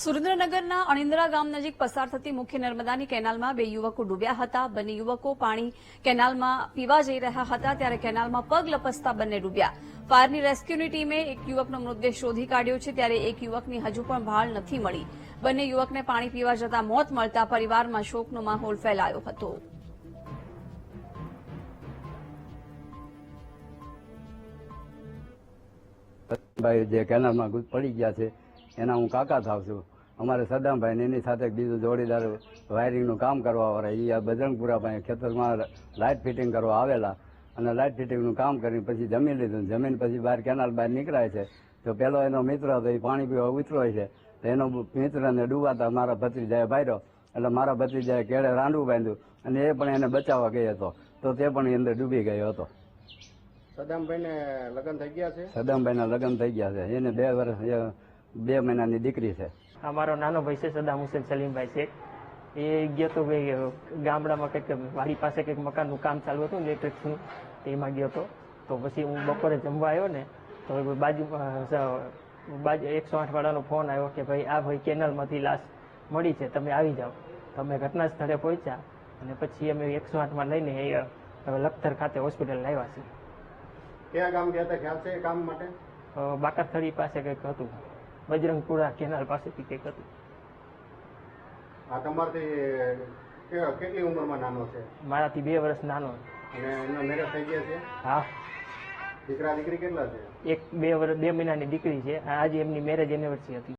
સુરેન્દ્રનગરના અણિન્દ્રા ગામ નજીક પસાર થતી મુખ્ય નર્મદાની કેનાલમાં બે યુવકો ડૂબ્યા હતા. બંને યુવકો પાણી કેનાલમાં પીવા જઈ રહ્યા હતા ત્યારે કેનાલમાં પગ લપસતા બંને ડૂબ્યા. ફાયરની રેસ્ક્યુની ટીમે એક યુવકનો મૃતદેહ શોધી કાઢ્યો છે ત્યારે એક યુવકની હજુ પણ ભાળ નથી મળી. બંને યુવકને પાણી પીવા જતા મોત મળતા પરિવારમાં શોકનો માહોલ ફેલાયો હતો. જે કેનાલમાં પડી ગયા છે, એના હું કાકા થાવ છું. અમારે સદામભાઈને એની સાથે બીજું જોડીદાર વાયરિંગનું કામ કરવા વાળા એ આ બજરંગપુરા પાસે ખેતરમાં લાઇટ ફિટિંગ કરવા આવેલા. અને લાઇટ ફિટિંગનું કામ કરીને પછી જમીન લીધું. જમીન પછી બહાર કેનાલ બહાર નીકળાય છે. તો પેલો એનો મિત્ર હતો એ પાણી પીવા ઉતરો છે. તો એનો મિત્રને ડૂબાતા મારા ભત્રીજાએ ભાર્યો એટલે મારા ભત્રીજાએ કેળે રાંડું બાંધ્યું અને એ પણ એને બચાવવા ગયો હતો. તો તે પણ એ અંદર ડૂબી ગયો હતો. સદામભાઈને લગ્ન થઈ ગયા છે? સદામભાઈના લગ્ન થઈ ગયા છે. એને બે વર્ષ એ બે મહિનાની દીકરી છે. અમારો નાનો ભાઈ છે સદામ હુસેન સલીમભાઈ શેખ એ ગયો તો ભાઈ ગામડામાં કંઈક વાડી પાસે કંઈક મકાનનું કામ ચાલુ હતું ઇલેક્ટ્રિક્સનું તેમાં ગયો હતો તો પછી હું બપોરે જમવા આવ્યો ને તો બાજુમાં બાજુ એકસો આઠ વાળાનો ફોન આવ્યો કે ભાઈ આ ભાઈ કેનલમાંથી લાશ મળી છે તમે આવી જાઓ. તમે ઘટના સ્થળે પહોંચ્યા અને પછી અમે એકસો આઠમાં લઈને લખતર ખાતે હોસ્પિટલ લાવ્યા છીએ. કયા ગામ ગયા હતા? ખ્યાલ છે કામ માટે? બાકાથળી પાસે કંઈક હતું. બજરંગપુરા કેનાલ પાસેથી કંઈક હતું. આ તમારથી કેટલી ઉંમરમાં નાનો છે? મારાથી બે વર્ષ નાનો. અને એમના મેરેજ થઈ ગયા છે? હા. દીકરા દીકરી કેટલા છે? એક બે વર્ષ બે મહિનાની દીકરી છે. આજે એમની મેરેજ એનિવર્સરી હતી.